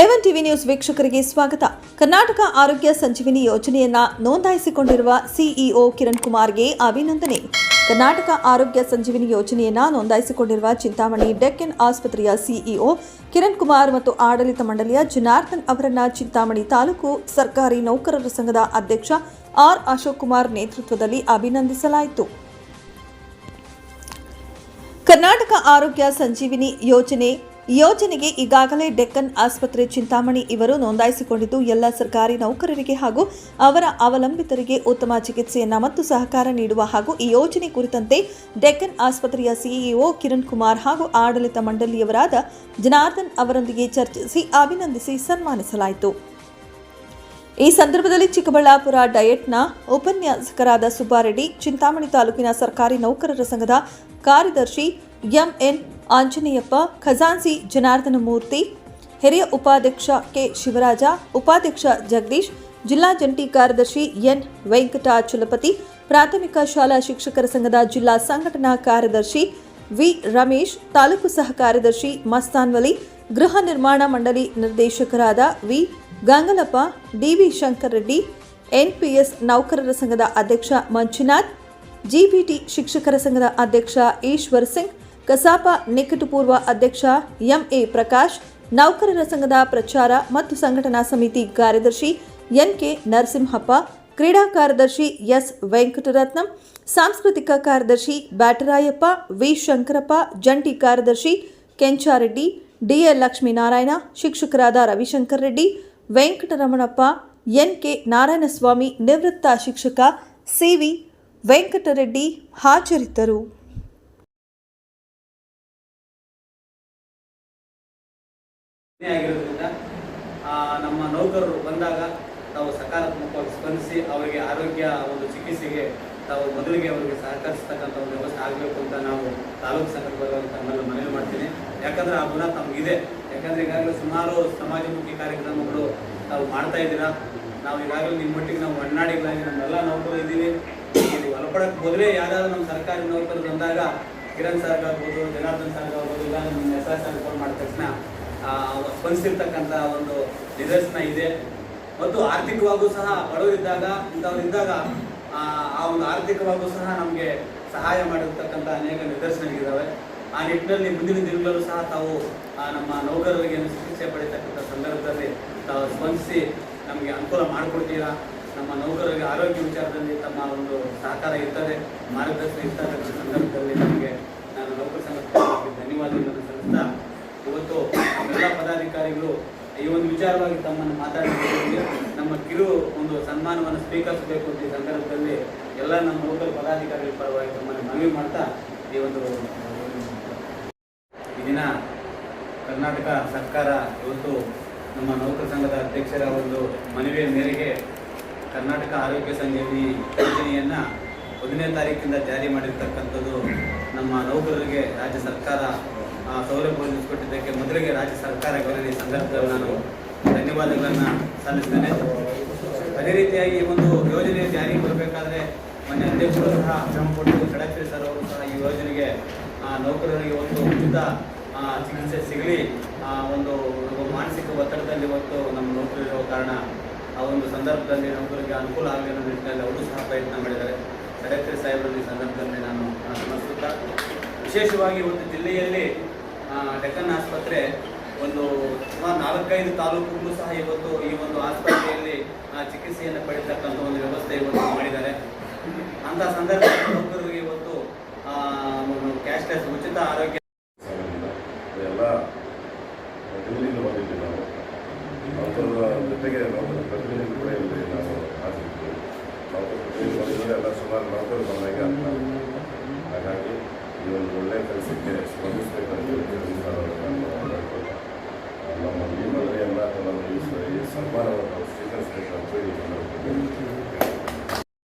A one TV news ವೀಕ್ಷಕರಿಗೆ ಸ್ವಾಗತ. ಕರ್ನಾಟಕ ಆರೋಗ್ಯ ಸಂಜೀವಿನಿ ಯೋಜನೆಯನ್ನ ನೋಂದಾಯಿಸಿಕೊಂಡಿರುವ ಸಿಇಒ ಕಿರಣ್ ಕುಮಾರ್ಗೆ ಅಭಿನಂದನೆ. ಕರ್ನಾಟಕ ಆರೋಗ್ಯ ಸಂಜೀವಿನಿ ಯೋಜನೆಯನ್ನ ನೋಂದಾಯಿಸಿಕೊಂಡಿರುವ ಚಿಂತಾಮಣಿ ಡೆಕ್ಕನ್ ಆಸ್ಪತ್ರೆಯ ಸಿಇಒ ಕಿರಣ್ ಕುಮಾರ್ ಮತ್ತು ಆಡಳಿತ ಮಂಡಳಿಯ ಜನಾರ್ದನ್ ಅವರನ್ನ ಚಿಂತಾಮಣಿ ತಾಲೂಕು ಸರ್ಕಾರಿ ನೌಕರರ ಸಂಘದ ಅಧ್ಯಕ್ಷ ಆರ್ ಅಶೋಕ್ ಕುಮಾರ್ ನೇತೃತ್ವದಲ್ಲಿ ಅಭಿನಂದಿಸಲಾಯಿತು. ಕರ್ನಾಟಕ ಆರೋಗ್ಯ ಸಂಜೀವಿನಿ ಯೋಜನೆ, ಯೋಜನೆಗೆ ಈಗಾಗಲೇ ಡೆಕ್ಕನ್ ಆಸ್ಪತ್ರೆ ಚಿಂತಾಮಣಿ ಇವರು ನೋಂದಾಯಿಸಿಕೊಂಡಿದ್ದು, ಎಲ್ಲ ಸರ್ಕಾರಿ ನೌಕರರಿಗೆ ಹಾಗೂ ಅವರ ಅವಲಂಬಿತರಿಗೆ ಉತ್ತಮ ಚಿಕಿತ್ಸೆಯನ್ನ ಮತ್ತು ಸಹಕಾರ ನೀಡುವ ಹಾಗೂ ಈ ಯೋಜನೆ ಕುರಿತಂತೆ ಡೆಕ್ಕನ್ ಆಸ್ಪತ್ರೆಯ ಸಿಇಒ ಕಿರಣ್ ಕುಮಾರ್ ಹಾಗೂ ಆಡಳಿತ ಮಂಡಳಿಯವರಾದ ಜನಾರ್ದನ್ ಅವರೊಂದಿಗೆ ಚರ್ಚಿಸಿ, ಅಭಿನಂದಿಸಿ ಸನ್ಮಾನಿಸಲಾಯಿತು. ಈ ಸಂದರ್ಭದಲ್ಲಿ ಚಿಕ್ಕಬಳ್ಳಾಪುರ ಡಯಟ್ನ ಉಪನ್ಯಾಸಕರಾದ ಸುಬ್ಬಾರೆಡ್ಡಿ, ಚಿಂತಾಮಣಿ ತಾಲೂಕಿನ ಸರ್ಕಾರಿ ನೌಕರರ ಸಂಘದ ಕಾರ್ಯದರ್ಶಿ ಎಂಎನ್ ಆಂಜನೇಯಪ್ಪ ಖಜಾನ್ಸಿ ಜನಾರ್ದನ ಮೂರ್ತಿ ಹಿರಿಯ ಉಪಾಧ್ಯಕ್ಷ ಕೆ ಶಿವರಾಜ, ಉಪಾಧ್ಯಕ್ಷ ಜಗದೀಶ್, ಜಿಲ್ಲಾ ಜಂಟಿ ಕಾರ್ಯದರ್ಶಿ ಎನ್ ವೆಂಕಟಾಚಲಪತಿ, ಪ್ರಾಥಮಿಕ ಶಾಲಾ ಶಿಕ್ಷಕರ ಸಂಘದ ಜಿಲ್ಲಾ ಸಂಘಟನಾ ಕಾರ್ಯದರ್ಶಿ ವಿ ರಮೇಶ್, ತಾಲೂಕು ಸಹ ಕಾರ್ಯದರ್ಶಿ ಮಸ್ತಾನ್ವಲಿ, ಗೃಹ ನಿರ್ಮಾಣ ಮಂಡಳಿ ನಿರ್ದೇಶಕರಾದ V Gangalappa DV Shankar Reddy, NPS ನೌಕರರ ಸಂಘದ ಅಧ್ಯಕ್ಷ ಮಂಜುನಾಥ್, ಜಿಬಿಟಿ ಶಿಕ್ಷಕರ ಸಂಘದ ಅಧ್ಯಕ್ಷ ಈಶ್ವರ್ ಸಿಂಗ್, ಕಸಾಪ ನಿಕಟಪೂರ್ವ ಅಧ್ಯಕ್ಷ ಎಂಎ ಪ್ರಕಾಶ್, ನೌಕರರ ಸಂಘದ ಪ್ರಚಾರ ಮತ್ತು ಸಂಘಟನಾ ಸಮಿತಿ ಕಾರ್ಯದರ್ಶಿ ಎನ್ಕೆ ನರಸಿಂಹಪ್ಪ, ಕ್ರೀಡಾ ಕಾರ್ಯದರ್ಶಿ ಎಸ್. ವೆಂಕಟರತ್ನಂ, ಸಾಂಸ್ಕೃತಿಕ ಕಾರ್ಯದರ್ಶಿ ಬ್ಯಾಟರಾಯಪ್ಪ, ವಿ. ಶಂಕರಪ್ಪ, ಜಂಟಿ ಕಾರ್ಯದರ್ಶಿ ಕೆಂಚಾರೆಡ್ಡಿ ಡಿಎಲ್ ಲಕ್ಷ್ಮೀನಾರಾಯಣ, ಶಿಕ್ಷಕರಾದ ರವಿಶಂಕರ್ ರೆಡ್ಡಿ ವೆಂಕಟರಮಣಪ್ಪ ಎನ್ ಕೆ ನಾರಾಯಣಸ್ವಾಮಿ ನಿವೃತ್ತ ಶಿಕ್ಷಕ ಸಿವಿ ವೆಂಕಟರೆಡ್ಡಿ ಹಾಜರಿದ್ದರು. ನಮ್ಮ ನೌಕರರು ಬಂದಾಗ ತಾವು ಸಕಾರಾತ್ಮಕವಾಗಿ ಸ್ಪಂದಿಸಿ ಅವರಿಗೆ ಆರೋಗ್ಯ ಒಂದು ಚಿಕಿತ್ಸೆಗೆ ತಾವು ಮೊದಲಿಗೆ ಅವರಿಗೆ ಸಹಕರಿಸ್ತಕ್ಕಂಥ ಒಂದು ವ್ಯವಸ್ಥೆ ಆಗಬೇಕು ಅಂತ ನಾವು ತಾಲೂಕು ಸಂಘದ ತಮ್ಮಲ್ಲಿ ಮನವಿ ಮಾಡ್ತೀನಿ. ಯಾಕಂದ್ರೆ ಆ ಗುಣ ತಮಗಿದೆ. ಯಾಕಂದ್ರೆ ಈಗಾಗಲೇ ಸುಮಾರು ಸಮಾಜಮುಖಿ ಕಾರ್ಯಕ್ರಮಗಳು ನಾವು ಮಾಡ್ತಾ ಇದ್ದೀರಾ? ನಾವು ಈಗಾಗಲೇ ನಿಮ್ಮ ಮಟ್ಟಿಗೆ ನಾವು ಒಣ್ಣಾಡಿಗಳಾಗಿ ನಮ್ಮೆಲ್ಲ ನೌಕರರು ಇದ್ದೀವಿ. ಇಲ್ಲಿ ಹೊರಪಡಕ್ಕೆ ಮೊದಲೇ ಯಾವ್ದಾದ್ರು ನಮ್ಮ ಸರ್ಕಾರಿ ನೌಕರರು ಬಂದಾಗ ಕಿರಣ್ ಸಾರ್ಗ್ ಆಗ್ಬೋದು, ಜನಾರ್ದನ್ ಸಾರ್ಗ್ ಆಗ್ಬೋದು, ಇಲ್ಲ ನಿಮ್ಮ ಎಸ್ ಆರ್ ಸಾರ್ಗ್ ಫೋನ್ ಮಾಡಿದ ತಕ್ಷಣ ಸ್ಪಂದಿಸಿರ್ತಕ್ಕಂಥ ಒಂದು ನಿದರ್ಶನ ಇದೆ. ಮತ್ತು ಆರ್ಥಿಕವಾಗೂ ಸಹ ಬಡವರಿದ್ದಾಗ ಇಂಥವರಿದ್ದಾಗ ಆ ಒಂದು ಆರ್ಥಿಕವಾಗೂ ಸಹ ನಮಗೆ ಸಹಾಯ ಮಾಡಿರ್ತಕ್ಕಂಥ ಅನೇಕ ನಿದರ್ಶನಗಳಿದ್ದಾವೆ ಆ ನಿಟ್ಟಿನಲ್ಲಿ ಮುಂದಿನ ದಿನಗಳಲ್ಲೂ ಸಹ ತಾವು ನಮ್ಮ ನೌಕರರಿಗೆ ಚಿಕಿತ್ಸೆ ಪಡೆಯತಕ್ಕಂಥ ಸಂದರ್ಭದಲ್ಲಿ ತಾವು ಸ್ಪಂದಿಸಿ ನಮಗೆ ಅನುಕೂಲ ಮಾಡಿಕೊಡ್ತೀರಾ? ನಮ್ಮ ನೌಕರರಿಗೆ ಆರೋಗ್ಯ ವಿಚಾರದಲ್ಲಿ ತಮ್ಮ ಒಂದು ಸಹಕಾರ ಇರ್ತದೆ, ಮಾರ್ಗದರ್ಶನ ಇರ್ತಕ್ಕಂಥ ಸಂದರ್ಭದಲ್ಲಿ ನಮಗೆ ನಾನು ನೌಕರ ಸಂಘಕ್ಕೆ ಧನ್ಯವಾದಗಳನ್ನು ಸಲ್ಲಿಸ್ತಾ, ಇವತ್ತು ಎಲ್ಲ ಪದಾಧಿಕಾರಿಗಳು ಈ ಒಂದು ವಿಚಾರವಾಗಿ ತಮ್ಮನ್ನು ಮಾತಾಡಿದ್ದಕ್ಕೆ ನಮ್ಮ ಕಿರು ಒಂದು ಸನ್ಮಾನವನ್ನು ಸ್ವೀಕರಿಸಬೇಕು ಅಂತ ಈ ಸಂದರ್ಭದಲ್ಲಿ ಎಲ್ಲ ನಮ್ಮ ನೌಕರ ಪದಾಧಿಕಾರಿಗಳ ಪರವಾಗಿ ತಮ್ಮನ್ನು ಮನವಿ ಮಾಡ್ತಾ ಈ ಒಂದು ದಿನ ಕರ್ನಾಟಕ ಸರ್ಕಾರ ಇವತ್ತು ನಮ್ಮ ನೌಕರ ಸಂಘದ ಅಧ್ಯಕ್ಷರ ಒಂದು ಮನವಿಯ ಮೇರೆಗೆ ಕರ್ನಾಟಕ ಆರೋಗ್ಯ ಸಂಜೀವಿನಿ ಯೋಜನೆಯನ್ನು ಹದಿನೈದು ತಾರೀಕಿಂದ ಜಾರಿ ಮಾಡಿರ್ತಕ್ಕಂಥದ್ದು ನಮ್ಮ ನೌಕರರಿಗೆ ರಾಜ್ಯ ಸರ್ಕಾರ ಆ, ಸೌಲಭ್ಯ ಒದಗಿಸಿಕೊಟ್ಟಿದ್ದಕ್ಕೆ ಮೊದಲಿಗೆ ರಾಜ್ಯ ಸರ್ಕಾರ ಗೌರವ ಸಂದರ್ಭದಲ್ಲಿ ನಾನು ಧನ್ಯವಾದಗಳನ್ನು ಸಲ್ಲಿಸ್ತೇನೆ. ಅದೇ ರೀತಿಯಾಗಿ ಒಂದು ಯೋಜನೆ ಜಾರಿಗೆ ಬರಬೇಕಾದ್ರೆ ಮನೆ ಅಧ್ಯಕ್ಷರು ಸಹ ಶ್ರಮಪಟ್ಟು ಕೊಟ್ಟು ಸರ್ ಅವರು ಸಹ ಈ ಯೋಜನೆಗೆ ನೌಕರರಿಗೆ ಒಂದು ಉಚಿತ ಚಿಕಿತ್ಸೆ ಸಿಗಲಿ. ಆ, ಒಂದು ಮಾನಸಿಕ ಒತ್ತಡದಲ್ಲಿ ಇವತ್ತು ನಮ್ಮ ನೌಕರರಿರುವ ಕಾರಣ ಆ ಒಂದು ಸಂದರ್ಭದಲ್ಲಿ ನೌಕರಿಗೆ ಅನುಕೂಲ ಆಗಲಿ ಅನ್ನೋ ನಿಟ್ಟಿನಲ್ಲಿ ಅವರು ಸಹ ಪ್ರಯತ್ನ ಮಾಡಿದ್ದಾರೆ. ಷಡಕ್ಷರಿ ಸಾಹೇಬರಲ್ಲಿ ಈ ಸಂದರ್ಭದಲ್ಲಿ ನಾನು ಸ್ಮರಿಸುತ್ತಾ ವಿಶೇಷವಾಗಿ ಒಂದು ಜಿಲ್ಲೆಯಲ್ಲಿ ಡೆಕ್ಕನ್ ಆಸ್ಪತ್ರೆ ಒಂದು ಸುಮಾರು ನಾಲ್ಕೈದು ತಾಲೂಕುಗಳು ಸಹ ಇವತ್ತು ಈ ಒಂದು ಆಸ್ಪತ್ರೆಯಲ್ಲಿ ಚಿಕಿತ್ಸೆಯನ್ನು ಪಡೆಯತಕ್ಕಂಥ ಒಂದು ವ್ಯವಸ್ಥೆ ಇವತ್ತು ಮಾಡಿದ್ದಾರೆ. ಅಂತ ಸಂದರ್ಭದಲ್ಲಿ ನೌಕರರಿಗೆ ಇವತ್ತು ಕ್ಯಾಶ್ಲೆಸ್ ಉಚಿತ ಆರೋಗ್ಯ ಎಲ್ಲ ಡೆಲ್ಲಿಯಿಂದ ಬಂದಿದ್ದೀವಿ ನಾವು ನೌಕರರ ಜೊತೆಗೆ ನೌಕರ ಕೂಡ ನಾವು ಹಾಕಿದ್ವಿ ನೌಕರ ಪ್ರತಿನಿಧಿ ಎಲ್ಲ ಸುಮಾರು ಅಂತ ಹಾಗಾಗಿ ಈ ಒಂದು ಒಳ್ಳೆಯ ಕೆಲಸಕ್ಕೆ ಸ್ಪಂದಿಸಬೇಕಂತ